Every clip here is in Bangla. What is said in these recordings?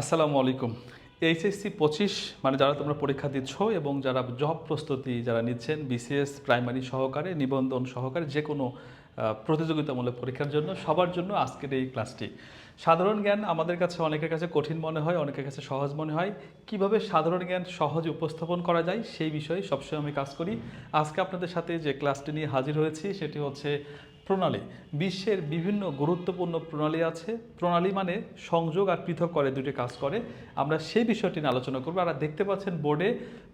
আসসালামু আলাইকুম। এইচএসসি পঁচিশ মানে যারা তোমরা পরীক্ষা দিচ্ছ এবং যারা জব প্রস্তুতি যারা নিচ্ছেন, বিসিএস, প্রাইমারি সহকারে, নিবন্ধন সহকারে যে কোনো প্রতিযোগিতামূলক পরীক্ষার জন্য, সবার জন্য আজকের এই ক্লাসটি। সাধারণ জ্ঞান আমাদের কাছে অনেকের কাছে কঠিন মনে হয়, অনেকের কাছে সহজ মনে হয়। কীভাবে সাধারণ জ্ঞান সহজে উপস্থাপন করা যায়, সেই বিষয়ে সবসময় আমি কাজ করি। আজকে আপনাদের সাথে যে ক্লাসটি নিয়ে হাজির হয়েছি, সেটি হচ্ছে প্রণালী। বিশ্বের বিভিন্ন গুরুত্বপূর্ণ প্রণালী আছে। প্রণালী মানে সংযোগ আর পৃথক করে দুটি কাজ করে। আমরা সেই বিষয়টি নিয়ে আলোচনা করব। আর দেখতে পাচ্ছেন বোর্ডে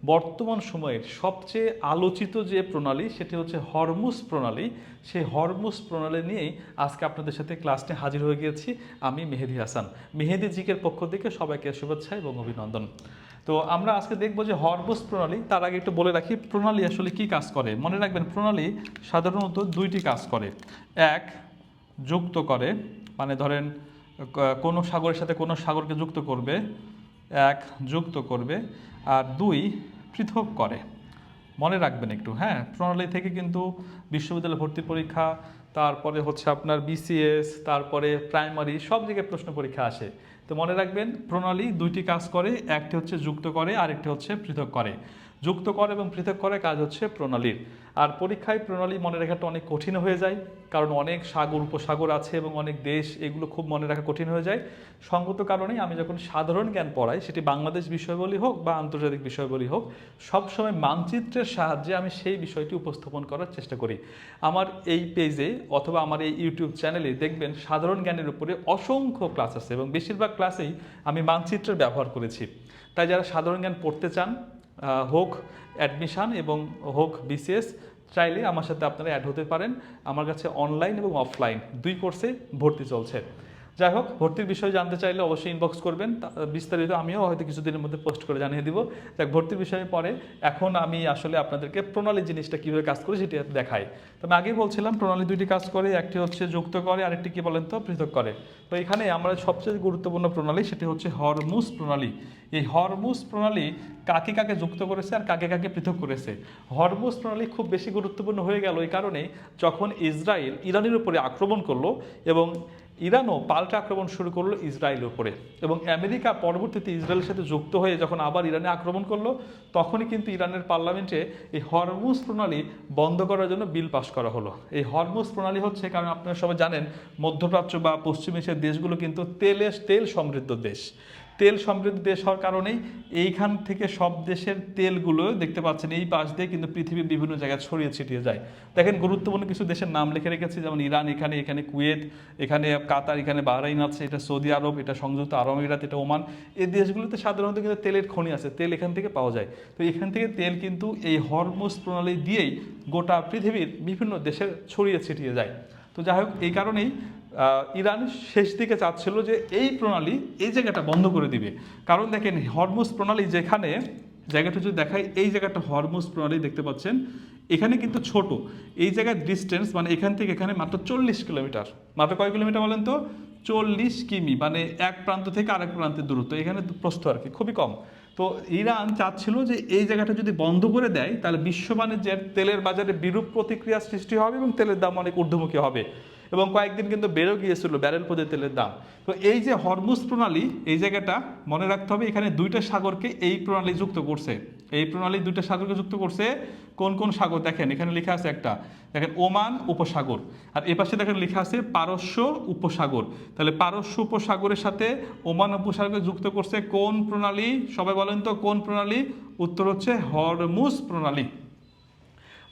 বর্তমান সময়ের সবচেয়ে আলোচিত যে প্রণালী, সেটি হচ্ছে হরমুস প্রণালী। সেই হরমুস প্রণালী নিয়েই আজকে আপনাদের সাথে ক্লাসটি হাজির হয়ে গিয়েছি আমি মেহেদি হাসান। মেহেদি জিকের পক্ষ থেকে সবাইকে শুভেচ্ছা এবং অভিনন্দন। তো আমরা আজকে দেখব যে হরবোস প্রণালী, তার আগে একটু বলে রাখি প্রণালী আসলে কি কাজ করে। মনে রাখবেন প্রণালী সাধারণত দুইটি কাজ করে। এক, যুক্ত করে মানে ধরেন কোনো সাগরের সাথে কোনো সাগরকে যুক্ত করবে। এক, যুক্ত করবে। আর দুই, পৃথক করে। মনে রাখবেন একটু হ্যাঁ? প্রণালী থেকে কিন্তু বিশ্ববিদ্যালয় ভর্তি পরীক্ষা, তারপরে হচ্ছে আপনার বিসিএস তারপরে প্রাইমারি সব জায়গায় প্রশ্ন পরীক্ষা আসে। তো মনে রাখবেন, প্রণালী দুইটি কাজ করে, একটি হচ্ছে যুক্ত করে, আরেকটি হচ্ছে পৃথক করে। যুক্ত করে এবং পৃথক করে কাজ হচ্ছে প্রণালীর। আর পরীক্ষায় প্রণালী মনে রাখাটা অনেক কঠিন হয়ে যায়, কারণ অনেক সাগর, উপসাগর আছে এবং অনেক দেশ এগুলো খুব মনে রাখা কঠিন হয়ে যায়। সঙ্গত কারণেই আমি যখন সাধারণ জ্ঞান পড়াই, সেটি বাংলাদেশ বিষয়বলি হোক বা আন্তর্জাতিক বিষয়বলি হোক, সবসময় মানচিত্রের সাহায্যে আমি সেই বিষয়টি উপস্থাপন করার চেষ্টা করি। আমার এই পেজে অথবা আমার এই ইউটিউব চ্যানেলে দেখবেন সাধারণ জ্ঞানের উপরে অসংখ্য ক্লাস আছে এবং বেশিরভাগ ক্লাসেই আমি মানচিত্রের ব্যবহার করেছি। তাই যারা সাধারণ জ্ঞান পড়তে চান হোক অ্যাডমিশান এবং হোক বিসিএস, চাইলে আমার সাথে আপনারা অ্যাড হতে পারেন। আমার কাছে অনলাইন এবং অফলাইন দুই কোর্সে ভর্তি চলছে। যাই হোক, ভর্তির বিষয়ে জানতে চাইলে অবশ্যই ইনবক্স করবেন। বিস্তারিত আমিও হয়তো কিছুদিনের মধ্যে পোস্ট করে জানিয়ে দিব। যাক, ভর্তির বিষয়ে পরে এখন আমি আসলে আপনাদেরকে প্রণালী জিনিসটা কীভাবে কাজ করে সেটি দেখাই। তো আমি আগেই বলছিলাম, প্রণালী দুইটি কাজ করে, একটি হচ্ছে যুক্ত করে, আরেকটি কী বলেন তো, পৃথক করে। তো এখানে আমরা সবচেয়ে গুরুত্বপূর্ণ প্রণালী সেটি হচ্ছে হরমুস প্রণালী। এই হরমুস প্রণালী কাকে কাকে যুক্ত করেছে আর কাকে কাকে পৃথক করেছে? হরমুস প্রণালী খুব বেশি গুরুত্বপূর্ণ হয়ে গেল এই কারণে যখন ইসরায়েল ইরানের উপরে আক্রমণ করল এবং ইরানও পাল্টা আক্রমণ শুরু করল ইসরায়েলের উপরে। এবং আমেরিকা পরবর্তীতে ইসরায়েলের সাথে যুক্ত হয়ে যখন আবার ইরানে আক্রমণ করল, তখনই কিন্তু ইরানের পার্লামেন্টে এই হরমুজ প্রণালী বন্ধ করার জন্য বিল পাশ করা হলো। এই হরমুজ প্রণালী হচ্ছে, কারণ আপনারা সবাই জানেন, মধ্যপ্রাচ্য বা পশ্চিম এশিয়ার দেশগুলো কিন্তু তেলের তেল সমৃদ্ধ দেশ। তেল সমৃদ্ধ দেশ হওয়ার কারণেই এইখান থেকে সব দেশের তেলগুলো দেখতে পাচ্ছেন, এই পাশ দিয়ে কিন্তু পৃথিবীর বিভিন্ন জায়গায় ছড়িয়ে ছিটিয়ে যায়। দেখেন, গুরুত্বপূর্ণ কিছু দেশের নাম লিখে রেখেছি, যেমন ইরান, এখানে এখানে কুয়েত, এখানে কাতার, এখানে বাহরাইন আছে, এটা সৌদি আরব, এটা সংযুক্ত আরব আমিরাত, এটা ওমান। এই দেশগুলোতে সাধারণত কিন্তু তেলের খনি আছে, তেল এখান থেকে পাওয়া যায়। তো এখান থেকে তেল কিন্তু এই হরমোজ প্রণালী দিয়েই গোটা পৃথিবীর বিভিন্ন দেশে ছড়িয়ে ছিটিয়ে যায়। তো যাই হোক, এই কারণেই ইরান শেষ দিকে চাচ্ছিল যে এই প্রণালী এই জায়গাটা বন্ধ করে দিবে। কারণ দেখেন, হরমুজ প্রণালী যেখানে, জায়গাটা যদি দেখাই, এই জায়গাটা হরমুজ প্রণালী দেখতে পাচ্ছেন, এখানে কিন্তু ছোট। এই জায়গার ডিস্টেন্স মানে এখান থেকে এখানে মাত্র চল্লিশ কিলোমিটার। মাত্র কয় কিলোমিটার বলেন তো? চল্লিশ কিমি মানে এক প্রান্ত থেকে আরেক প্রান্তের দূরত্ব। এখানে প্রস্থ আর কি, খুবই কম। তো ইরান চাচ্ছিল যে এই জায়গাটা যদি বন্ধ করে দেয়, তাহলে বিশ্ব বাণিজ্যের তেলের বাজারে বিরূপ প্রতিক্রিয়া সৃষ্টি হবে এবং তেলের দাম অনেক ঊর্ধ্বমুখী হবে। এবং কয়েকদিন কিন্তু বেড়েও গিয়েছিল ব্যারেল পদে তেলের দাম। তো এই যে হরমুজ প্রণালী, এই জায়গাটা মনে রাখতে হবে, এখানে দুইটা সাগরকে এই প্রণালী যুক্ত করছে। এই প্রণালী দুইটা সাগরকে যুক্ত করছে কোন কোন সাগর? দেখেন, এখানে লেখা আছে একটা। দেখেন, ওমান উপসাগর। আর এপাশে দেখেন লেখা আছে পারস্য উপসাগর। তাহলে পারস্য উপসাগরের সাথে ওমান উপসাগরকে যুক্ত করছে কোন প্রণালী? সবাই বলেন তো কোন প্রণালী? উত্তর হচ্ছে হরমুজ প্রণালী।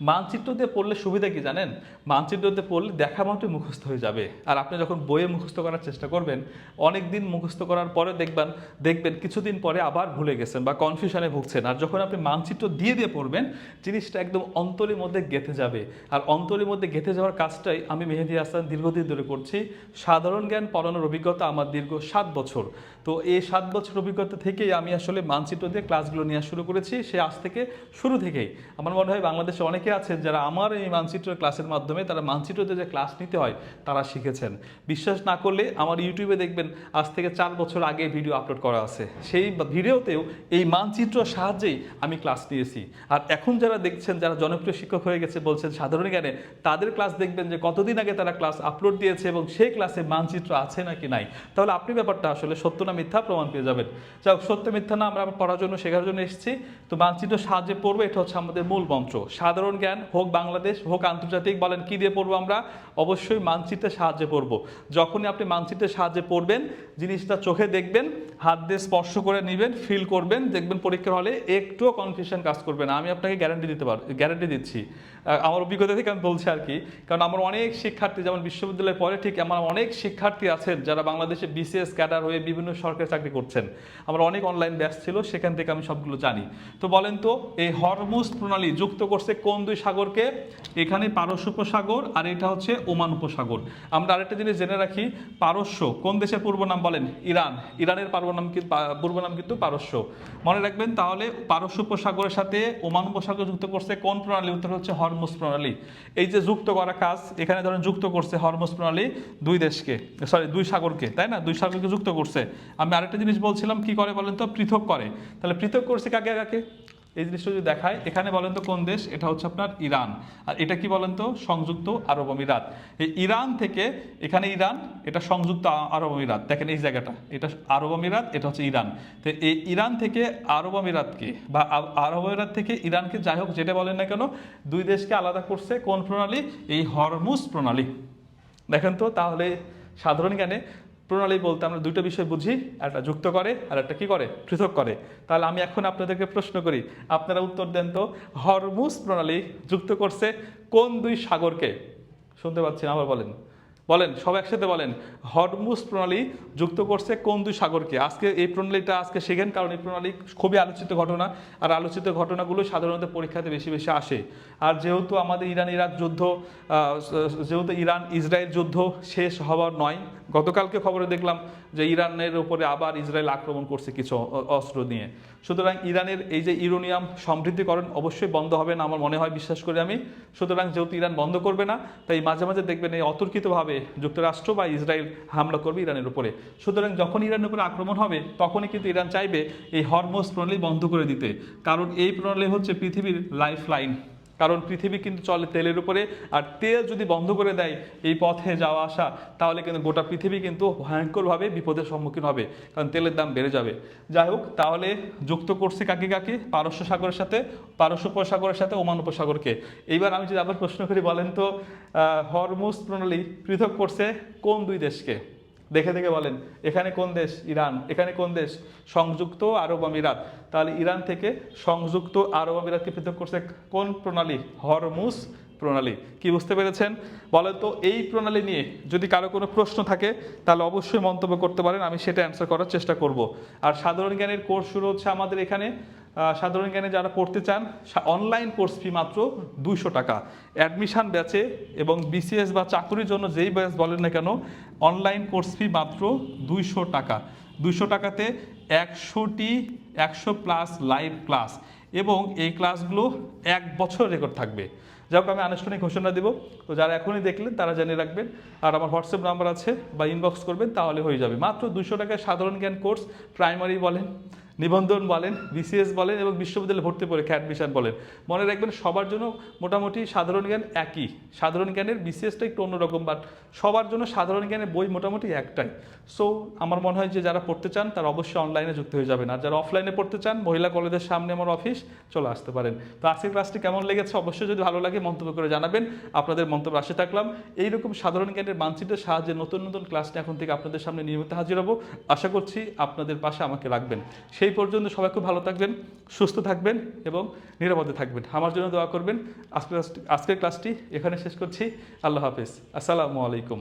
মানচিত্র দিয়ে পড়লে সুবিধা কি জানেন? মানচিত্র দিয়ে পড়লে দেখা মাত্রই মুখস্থ হয়ে যাবে। আর আপনি যখন বইয়ে মুখস্থ করার চেষ্টা করবেন অনেক দিন মুখস্থ করার পরে দেখবেন দেখবেন কিছুদিন পরে আবার ভুলে গেছেন বা কনফিউশনে ভুগছেন। আর যখন আপনি মানচিত্র দিয়ে দিয়ে পড়বেন, জিনিসটা একদম অন্তরের মধ্যে গেঁথে যাবে। আর অন্তরের মধ্যে গেঁথে যাওয়ার কাজটাই আমি মেহেদি হাসান দীর্ঘদিন ধরে করছি। সাধারণ জ্ঞান পড়ানোর অভিজ্ঞতা আমার দীর্ঘ সাত বছর। তো এই সাত বছর অভিজ্ঞতা থেকেই আমি আসলে মানচিত্র দিয়ে ক্লাসগুলো নেওয়া শুরু করেছি। সে আজ থেকে শুরু থেকেই। আমার মনে হয় বাংলাদেশে অনেকে অনেকে আছেন যারা আমার এই মানচিত্র ক্লাসের মাধ্যমে তারা মানচিত্রতে যে ক্লাস নিতে হয়, তারা শিখেছেন। বিশ্বাস না করলে আমার ইউটিউবে দেখবেন আজ থেকে চার বছর আগে ভিডিও আপলোড করা আছে। সেই ভিডিওতেও এই মানচিত্র সাহায্যেই আমি ক্লাস নিয়েছি। আর এখন যারা দেখছেন, যারা জনপ্রিয় শিক্ষক হয়ে গেছে বলছেন সাধারণ জ্ঞানে, তাদের ক্লাস দেখবেন যে কতদিন আগে তারা ক্লাস আপলোড দিয়েছে এবং সেই ক্লাসে মানচিত্র আছে নাকি নাই। তাহলে আপনি ব্যাপারটা আসলে সত্য না মিথ্যা প্রমাণ পেয়ে যাবেন। যাই হোক, সত্য মিথ্যা না আমরা পড়ার জন্য, শেখার জন্য এসেছি। তো মানচিত্র সাহায্যে পড়ব, এটা হচ্ছে আমাদের মূল মন্ত্র। সাধারণ জ্ঞান হোক বাংলাদেশ, হোক আন্তর্জাতিক, বলেন কি দিয়ে পড়ব আমরা? অবশ্যই মানচিত্রের সাহায্যে পড়ব। যখনই আপনি মানচিত্রের সাহায্যে পড়বেন, জিনিসটা চোখে দেখবেন, হাত দিয়ে স্পর্শ করে নেবেন ফিল করবেন, দেখবেন পরীক্ষার হলে একটুও কনফিউশন কাজ করবে না। আমি আপনাকে গ্যারান্টি দিতে পার গ্যারান্টি দিচ্ছি। আমার অভিজ্ঞতা থেকে আমি বলছি আর কি, কারণ আমার অনেক শিক্ষার্থী, যেমন বিশ্ববিদ্যালয়ে পড়ে ঠিক আমার অনেক শিক্ষার্থী আছেন, যারা বাংলাদেশে বিসিএস ক্যাডার হয়ে বিভিন্ন সরকারি চাকরি করছেন। আমার অনেক অনলাইন ব্যাচ ছিল, সেখান থেকে আমি সবগুলো জানি। তো বলেন তো, এই হরমুজ প্রণালী যুক্ত করছে কোন দুই সাগরকে, এখানে পারস্য উপসাগর আর এটা হচ্ছে ওমান উপসাগর। আমরা আরেকটা জিনিস জেনে রাখি, পারস্য কোন দেশের পূর্ব নাম বলেন? ইরান। ইরানের পূর্ব নাম পূর্ব নাম কিন্তু পারস্য। মনে রাখবেন তাহলে পারস্য উপসাগরের সাথে ওমান উপসাগর যুক্ত করছে কোন প্রণালী? উত্তর হচ্ছে হরমুজ প্রণালী। এই যে যুক্ত করা কাজ, এখানে ধরেন যুক্ত করছে হরমুজ প্রণালী দুই দেশকে সরি দুই সাগরকে, তাই না? দুই সাগরকে যুক্ত করছে। আমি আরেকটা জিনিস বলছিলাম, কি করে বলেন তো? পৃথক করে। তাহলে পৃথক করছে কাকে কাকে? এই জিনিসটা যদি দেখায়, এখানে বলেন তো কোন দেশ? এটা হচ্ছে আপনার ইরান। আর এটা কি বলেন তো সংযুক্ত আরব আমিরাত। এই ইরান থেকে, এখানে ইরান, এটা সংযুক্ত আরব আমিরাত। দেখেন এই জায়গাটা। এটা আরব আমিরাত, এটা হচ্ছে ইরান। তো এই ইরান থেকে আরব আমিরাতকে বা আরব আমিরাত থেকে ইরানকে যাই হোক, যেটা বলেন না কেন, দুই দেশকে আলাদা করছে কোন প্রণালী? এই হরমুজ প্রণালী। দেখেন তো, তাহলে সাধারণ জ্ঞানে প্রণালী বলতে আমরা দুটো বিষয় বুঝি, একটা যুক্ত করে আর একটা কি করে? পৃথক করে। তাহলে আমি এখন আপনাদেরকে প্রশ্ন করি, আপনারা উত্তর দেন তো, হরমুজ প্রণালী যুক্ত করছে কোন দুই সাগরকে? শুনতে পাচ্ছি আবার বলেন। বলেন, সব একসাথে বলেন, হরমুজ প্রণালী যুক্ত করছে কোন দুই সাগরকে? আজকে এই প্রণালীটা আজকে শেখেন, কারণ এই প্রণালী খুবই আলোচিত ঘটনা, আর আলোচিত ঘটনাগুলো সাধারণত পরীক্ষাতে বেশি বেশি আসে। আর যেহেতু আমাদের ইরান, ইরাক যুদ্ধ যেহেতু ইরান, ইসরায়েল যুদ্ধ শেষ হওয়ার নয়, গতকালকে খবরে দেখলাম যে ইরানের উপরে আবার ইসরায়েল আক্রমণ করছে কিছু অস্ত্র নিয়ে। সুতরাং ইরানের এই যে ইউরোনিয়াম সমৃদ্ধিকরণ অবশ্যই বন্ধ হবে না আমার মনে হয়, বিশ্বাস করি আমি। সুতরাং যেহেতু ইরান বন্ধ করবে না, তাই মাঝে মাঝে দেখবেন এই অতর্কিতভাবে যুক্তরাষ্ট্র বা ইসরায়েল হামলা করবে ইরানের উপরে। সুতরাং যখন ইরানের উপরে আক্রমণ হবে, তখনই কিন্তু ইরান চাইবে এই হরমোজ প্রণালী বন্ধ করে দিতে। কারণ এই প্রণালী হচ্ছে পৃথিবীর লাইফ লাইন কারণ পৃথিবী কিন্তু চলে তেলের উপরে, আর তেল যদি বন্ধ করে দেয় এই পথে যাওয়া আসা, তাহলে কিন্তু গোটা পৃথিবী কিন্তু ভয়ঙ্করভাবে বিপদের সম্মুখীন হবে, কারণ তেলের দাম বেড়ে যাবে। যাই হোক, তাহলে যুক্ত করছে কাকে কাকে? পারস্য সাগরের সাথে, পারস্য উপসাগরের সাথে ওমান উপসাগরকে। এইবার আমি যদি আবার প্রশ্ন করি, বলেন তো হরমুজ প্রণালী পৃথক করছে কোন দুই দেশকে? দেখে দেখে বলেন, এখানে কোন দেশ? ইরান। এখানে কোন দেশ? সংযুক্ত আরব আমিরাত। তাহলে ইরান থেকে সংযুক্ত আরব আমিরাতকে পৃথক করছে কোন প্রণালী? হরমুস প্রণালী। কি বুঝতে পেরেছেন? বলেন তো, এই প্রণালী নিয়ে যদি কারও কোনো প্রশ্ন থাকে, তাহলে অবশ্যই মন্তব্য করতে পারেন, আমি সেটা অ্যান্সার করার চেষ্টা করব। আর সাধারণ জ্ঞানের কোর্স শুরু হচ্ছে আমাদের এখানে। সাধারণ জ্ঞানে যারা পড়তে চান অনলাইন কোর্স ফি মাত্র দুইশো টাকা। অ্যাডমিশন ব্যাচে এবং বিসিএস বা চাকরির জন্য যেই ব্যাচ বলেন না কেন অনলাইন কোর্স ফি মাত্র দুইশো টাকা। দুইশো টাকাতে একশোটি, একশো প্লাস লাইভ ক্লাস এবং এই ক্লাসগুলো এক বছর রেকর্ড থাকবে। যাই হোক, আমি আনুষ্ঠানিক ঘোষণা দেবো। তো যারা এখনই দেখলেন, তারা জানিয়ে রাখবেন। আর আমার হোয়াটসঅ্যাপ নাম্বার আছে বা ইনবক্স করবেন, তাহলে হয়ে যাবে। মাত্র দুশো টাকায় সাধারণ জ্ঞান কোর্স প্রাইমারি বলেন। নিবন্ধন বলেন, বিসিএস বলেন এবং বিশ্ববিদ্যালয়ে ভর্তি পরীক্ষা অ্যাডমিশন বলেন। মনে রাখবেন, সবার জন্য মোটামুটি সাধারণ জ্ঞান একই। সাধারণ জ্ঞানের বিসিএসটা একটু অন্যরকম বাট সবার জন্য সাধারণ জ্ঞানের বই মোটামুটি একটাই। সো আমার মনে হয় যে যারা পড়তে চান, তারা অবশ্যই অনলাইনে যুক্ত হয়ে যাবেন। আর যারা অফলাইনে পড়তে চান, মহিলা কলেজের সামনে আমার অফিস চলে আসতে পারেন। তো আজকের ক্লাসটি কেমন লেগেছে? অবশ্যই যদি ভালো লাগে, মন্তব্য করে জানাবেন। আপনাদের মন্তব্য আসে থাকলাম, এইরকম সাধারণ জ্ঞানের মানচিত্রের সাহায্যে নতুন নতুন ক্লাস এখন থেকে আপনাদের সামনে নিয়মিত হাজির হব। আশা করছি আপনাদের পাশে আমাকে রাখবেন। সেই পর্যন্ত সবাই খুব ভালো থাকবেন, সুস্থ থাকবেন এবং নিরাপদে থাকবেন। আমার জন্য দোয়া করবেন। আজকের আজকের ক্লাসটি এখানে শেষ করছি। আল্লাহ হাফিজ। আসসালামু আলাইকুম।